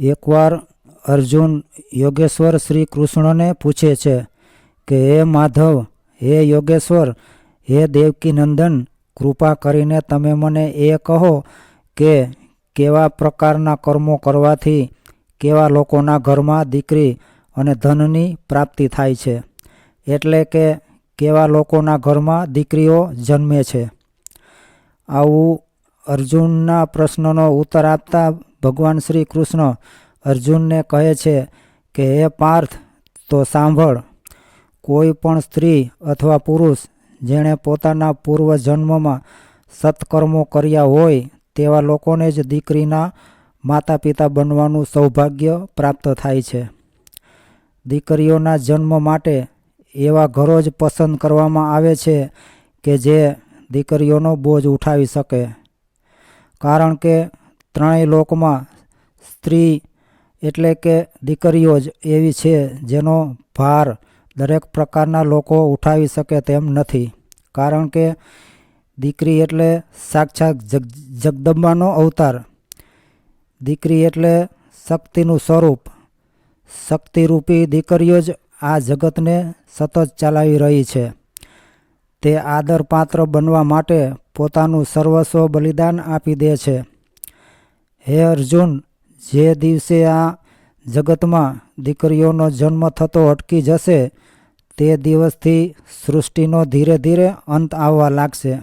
એકવાર અર્જુન યોગેશ્વર શ્રી કૃષ્ણને પૂછે છે કે, હે માધવ, હે યોગેશ્વર, હે દેવકીનંદન, કૃપા કરીને તમે મને એ કહો કે, કેવા પ્રકારના કર્મો કરવાથી કેવા લોકોના ઘરમાં દીકરી અને ધનની પ્રાપ્તિ થાય છે? એટલે કે, કેવા લોકોના ઘરમાં દીકરીઓ જન્મે છે? આવું અર્જુનના પ્રશ્નનો ઉત્તર આપતા ભગવાન શ્રી કૃષ્ણ અર્જુનને કહે છે કે, હે પાર્થ, તો સાંભળ. કોઈ પણ સ્ત્રી અથવા પુરુષ જેણે પોતાના પૂર્વજન્મમાં સત્કર્મો કર્યા હોય, તેવા લોકોને જ દીકરીના માતા પિતા બનવાનું સૌભાગ્ય પ્રાપ્ત થાય છે. દીકરીઓના જન્મ માટે એવા ઘરો જ પસંદ કરવામાં આવે છે કે જે દીકરીઓનો બોજ ઉઠાવી શકે. કારણ કે ત્રણેય લોકમાં સ્ત્રી એટલે કે દીકરીઓ જ એવી છે જેનો ભાર દરેક પ્રકારના લોકો ઉઠાવી શકે તેમ નથી. કારણ કે દીકરી એટલે સાક્ષાત જગ, જગદંબાનો અવતાર. દીકરી એટલે શક્તિનું સ્વરૂપ. શક્તિરૂપી દીકરીઓ જ આ જગતને સતત ચલાવી રહી છે. તે આદરપાત્ર બનવા માટે પોતાનું સર્વસ્વ બલિદાન આપી દે છે. હે અર્જુન, જે દિવસે આ જગતમાં દીકરીઓનો જન્મ થતો અટકી જશે, તે દિવસથી સૃષ્ટિનો ધીરે ધીરે અંત આવવા લાગશે.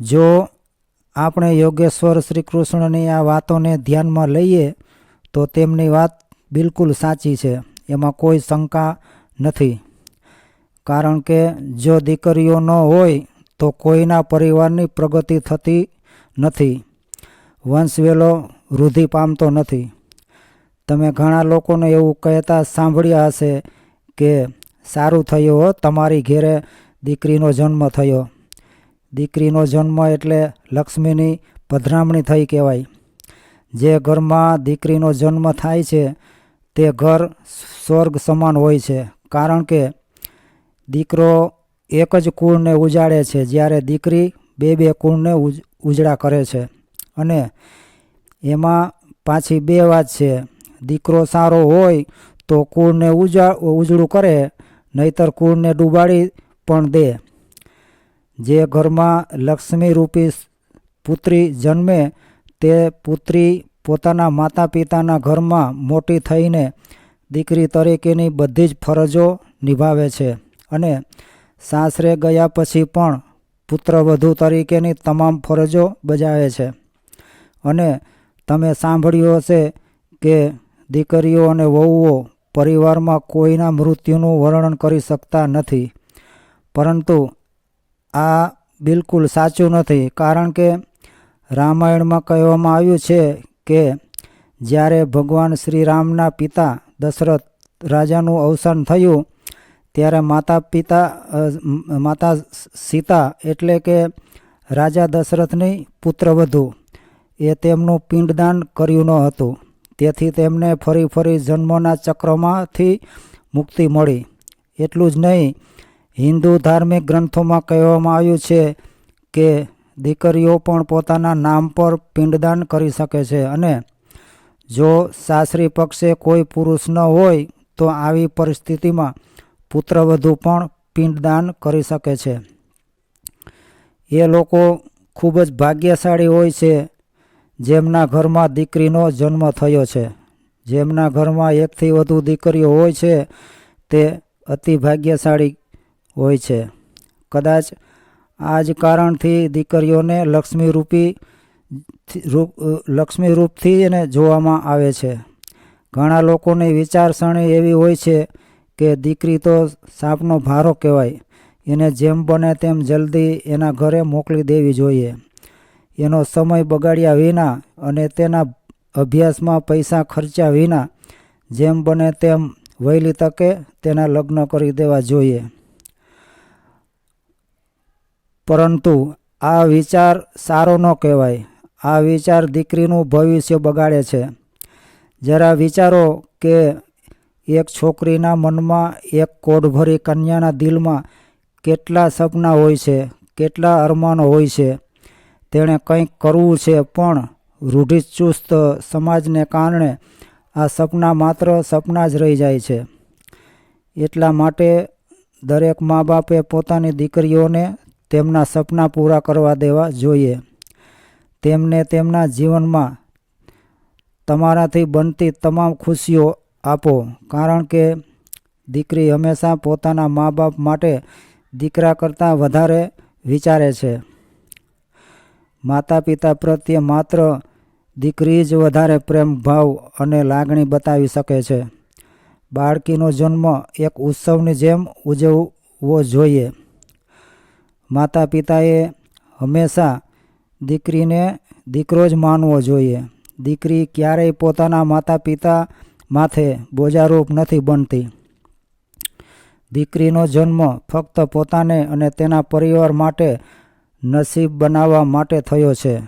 જો આપણે યોગેશ્વર શ્રી કૃષ્ણની આ વાતોને ધ્યાનમાં લઈએ, તો તેમની વાત બિલકુલ સાચી છે. એમાં કોઈ શંકા નથી. કારણ કે જો દીકરીઓ ન હોય, તો કોઈના પરિવારની પ્રગતિ થતી નથી. વંશવેલો વૃદ્ધિ પામતો નથી. તમે ઘણા લોકોને એવું કહેતા સાંભળ્યા હશે કે, સારું થયું હો, તમારી ઘેરે દીકરીનો જન્મ થયો. દીકરીનો જન્મ એટલે લક્ષ્મીની પધરામણી થઈ કહેવાય. જે ઘરમાં દીકરીનો જન્મ થાય છે, તે ઘર સ્વર્ગ સમાન હોય છે. કારણ કે, દીકરો એક જ કુળને ઉજાડે છે. જ્યારે દીકરી બે બે કુળને ઉજ ઉજળા કરે છે. અને એમાં પાછી બે વાત છે. દીકરો સારો હોય તો કુળને ઉજા, ઉજળું કરે, નહીતર કુળને ડૂબાડી પણ દે. જે ઘરમાં લક્ષ્મીરૂપી પુત્રી જન્મે, તે પુત્રી પોતાના માતા પિતાના ઘરમાં મોટી થઈને દીકરી તરીકેની બધી જ ફરજો નિભાવે છે. અને સાસરે ગયા પછી પણ પુત્રવધુ તરીકેની તમામ ફરજો બજાવે છે. અને તમે સાંભળ્યું હશે કે દીકરીઓ અને વહુઓ પરિવારમાં કોઈના મૃત્યુનું વર્ણન કરી શકતા નથી. પરંતુ આ બિલકુલ સાચું નથી, કારણ કે રામાયણમાં કહેવામાં આવ્યું છે કે જ્યારે ભગવાન શ્રી રામના પિતા દશરથ રાજાનું અવસાન થયું, ત્યારે માતા પિતા માતા સીતા એટલે કે રાજા દશરથની પુત્રવધુ એ તેમનું પિંડદાન કર્યું ન હતું. તેથી તેમને ફરી ફરી જન્મના ચક્રમાંથી મુક્તિ મળી. એટલું જ નહીં, હિન્દુ ધાર્મિક ગ્રંથોમાં કહેવામાં આવ્યું છે કે દીકરીઓ પણ પોતાના નામ પર પિંડદાન કરી શકે છે અને જો સાસરી પક્ષે કોઈ પુરુષ ન હોય, તો આવી પરિસ્થિતિમાં પુત્રવધુ પણ પિંડદાન કરી શકે છે. એ લોકો ખૂબ જ ભાગ્યશાળી હોય છે જેમના ઘરમાં દીકરીનો જન્મ થયો છે. જેમના ઘરમાં એકથી વધુ દીકરીઓ હોય છે, તે અતિ ભાગ્યશાળી હોય છે. કદાચ આ જ કારણથી દીકરીઓને લક્ષ્મીરૂપી રૂપ લક્ષ્મી રૂપથી એને જોવામાં આવે છે. ઘણા લોકોની વિચારસરણી એવી હોય છે કે દીકરી તો સાપનો ભારો કહેવાય, એને જેમ બને તેમ જલ્દી એના ઘરે મોકલી દેવી જોઈએ. એનો સમય બગાડ્યા વિના અને તેના અભ્યાસમાં પૈસા ખર્ચ્યા વિના જેમ બને તેમ વહેલી તકે તેના લગ્ન કરી દેવા જોઈએ. પરંતુ આ વિચાર સારો ન કહેવાય. આ વિચાર દીકરીનું ભવિષ્ય બગાડે છે. જરા વિચારો કે એક છોકરીના મનમાં એક કોડભરી કન્યાના દિલમાં કેટલા સપના હોય છે, કેટલા અરમાનો હોય છે તેણે કંઈક કરવું છે, પણ રૂઢિચુસ્ત સમાજને કારણે આ સપના માત્ર સપના જ રહી જાય છે. એટલા માટે દરેક મા બાપે પોતાની દીકરીઓને તેમના સપના પૂરા કરવા દેવા જોઈએ. તેમને તેમના જીવનમાં તમારાથી બનતી તમામ ખુશીઓ આપો, કારણ કે દીકરી હંમેશા પોતાના મા બાપ માટે દીકરા કરતાં વધારે વિચારે છે. માતા પિતા પ્રત્યે માત્ર દીકરી જ વધારે પ્રેમ, ભાવ અને લાગણી બતાવી શકે છે. બાળકીનો જન્મ એક ઉત્સવની જેમ ઉજવવો જોઈએ. માતા પિતાએ હંમેશા દીકરીને દીકરો જ માનવો જોઈએ. દીકરી ક્યારેય પોતાના માતા પિતા માથે બોજારૂપ નથી બનતી. દીકરીનો જન્મ ફક્ત પોતાને અને તેના પરિવાર માટે નસીબ બનાવવા માટે થયો છે.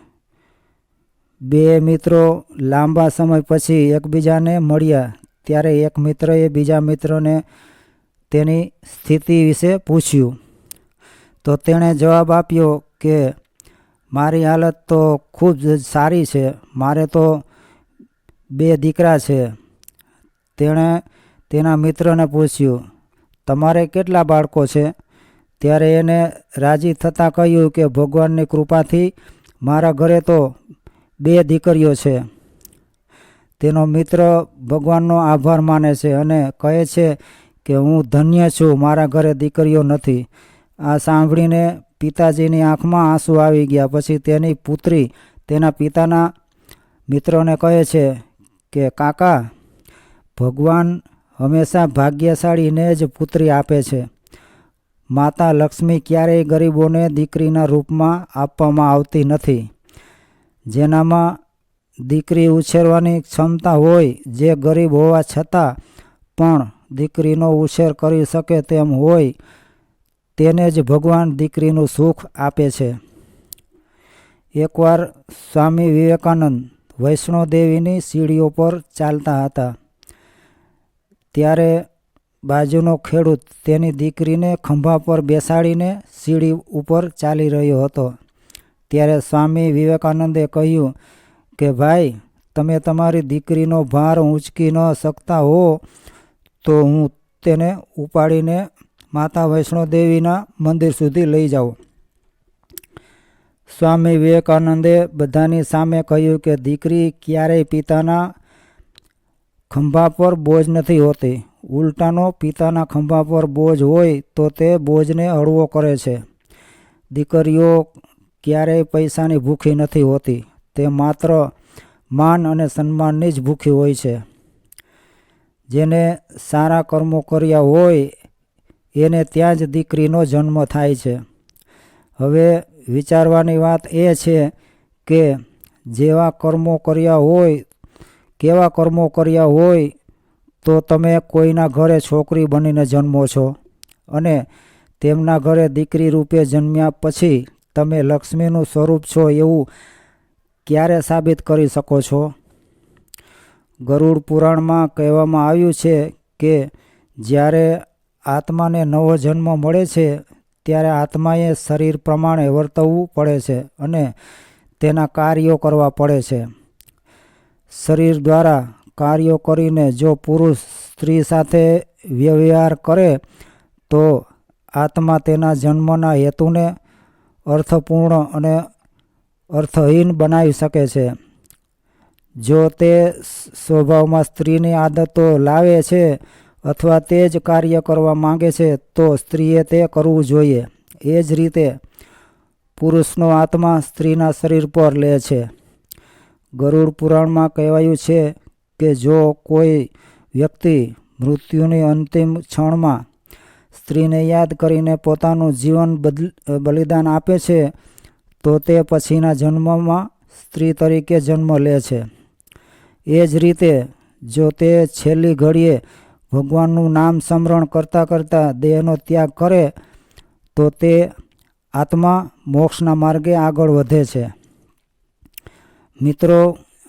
બે મિત્રો લાંબા સમય પછી એકબીજાને મળ્યા, ત્યારે એક મિત્રએ બીજા મિત્રને તેની સ્થિતિ વિશે પૂછ્યું. તો તેણે જવાબ આપ્યો કે, મારી હાલત તો ખૂબ જ સારી છે. મારે તો બે દીકરા છે. તેણે તેના મિત્રને પૂછ્યું, તમારે કેટલા બાળકો છે? ત્યારે એને રાજી થતાં કહ્યું કે, ભગવાનની કૃપાથી મારા ઘરે તો બે દીકરીઓ છે. તેનો મિત્ર ભગવાનનો આભાર માને છે અને કહે છે કે, હું ધન્ય છું, મારા ઘરે દીકરીઓ નથી. આ સાંભળીને પિતાજીની આંખમાં આંસુ આવી ગયા. પછી તેની પુત્રી તેના પિતાના મિત્રોને કહે છે કે, કાકા, ભગવાન હંમેશા ભાગ્યશાળીને જ પુત્રી આપે છે. માતા લક્ષ્મી ક્યારેય ગરીબોને દીકરીના રૂપમાં આપવામાં આવતી નથી. જેનામાં દીકરી ઉછેરવાની ક્ષમતા હોય જે ગરીબ હોવા છતાં પણ દીકરીનો ઉછેર કરી શકે તેમ હોય, તેને જ ભગવાન દીકરીનું સુખ આપે છે. એકવાર સ્વામી વિવેકાનંદ વૈષ્ણોદેવીની સીડીઓ પર ચાલતા હતા, ત્યારે બાજુનો ખેડૂત તેની દીકરીને ખંભા પર બેસાડીને સીડી ઉપર ચાલી રહ્યો હતો. ત્યારે સ્વામી વિવેકાનંદે કહ્યું કે, ભાઈ, તમે તમારી દીકરીનો ભાર ઊંચકી ન શકતા હો, તો હું તેને ઉપાડીને માતા વૈષ્ણોદેવીના મંદિર સુધી લઈ જાઉં. સ્વામી વિવેકાનંદે બધાની સામે કહ્યું કે, દીકરી ક્યારેય પિતાના ખંભા પર બોજ નથી હોતી. ઉલટાનો પિતાના ખંભા પર બોજ હોય તો તે બોજને હળવો કરે છે. દીકરીઓ ક્યારેય પૈસાની ભૂખી નથી હોતી. તે માત્ર માન અને સન્માનની જ ભૂખી હોય છે. જેને સારા કર્મો કર્યા હોય, એને ત્યાં જ દીકરીનો જન્મ થાય છે. હવે વિચારવાની વાત એ છે કે જેવા કર્મો કર્યા હોય, કેવા કર્મો કર્યા હોય તો તમે કોઈના ઘરે છોકરી બનીને જન્મો છો અને તેમના ઘરે દીકરી રૂપે જન્મ્યા પછી તમે લક્ષ્મીનું સ્વરૂપ છો એવું ક્યારે સાબિત કરી શકો છો? ગરુડ પુરાણમાં કહેવામાં આવ્યું છે કે જ્યારે આત્માને નવો જન્મ મળે છે, ત્યારે આત્માએ શરીર પ્રમાણે વર્તવું પડે છે અને તેના કાર્યો કરવા પડે છે. શરીર દ્વારા કાર્યો કરીને જો પુરુષ સ્ત્રી સાથે વ્યવહાર કરે, તો આત્મા તેના જન્મના હેતુને અર્થપૂર્ણ અને અર્થહીન બનાવી શકે છે. જો તે સ્વભાવમાં સ્ત્રીની આદતો લાવે છે અથવા તે જ કાર્ય કરવા માંગે છે, તો સ્ત્રીએ તે કરવું જોઈએ. એ જ રીતે પુરુષનો આત્મા સ્ત્રીના શરીર પર લે છે. ગરુડ પુરાણમાં કહેવાયું છે કે જો કોઈ વ્યક્તિ મૃત્યુની અંતિમ ક્ષણમાં સ્ત્રીને યાદ કરીને પોતાનું જીવન બલિદાન આપે છે, તો તે પછીના જન્મમાં સ્ત્રી તરીકે જન્મ લે છે. એ જ રીતે જો તે છેલ્લી ઘડીએ ભગવાનનું નામ સ્મરણ કરતાં કરતાં દેહનો ત્યાગ કરે, તો તે આત્મા મોક્ષના માર્ગે આગળ વધે છે. મિત્રો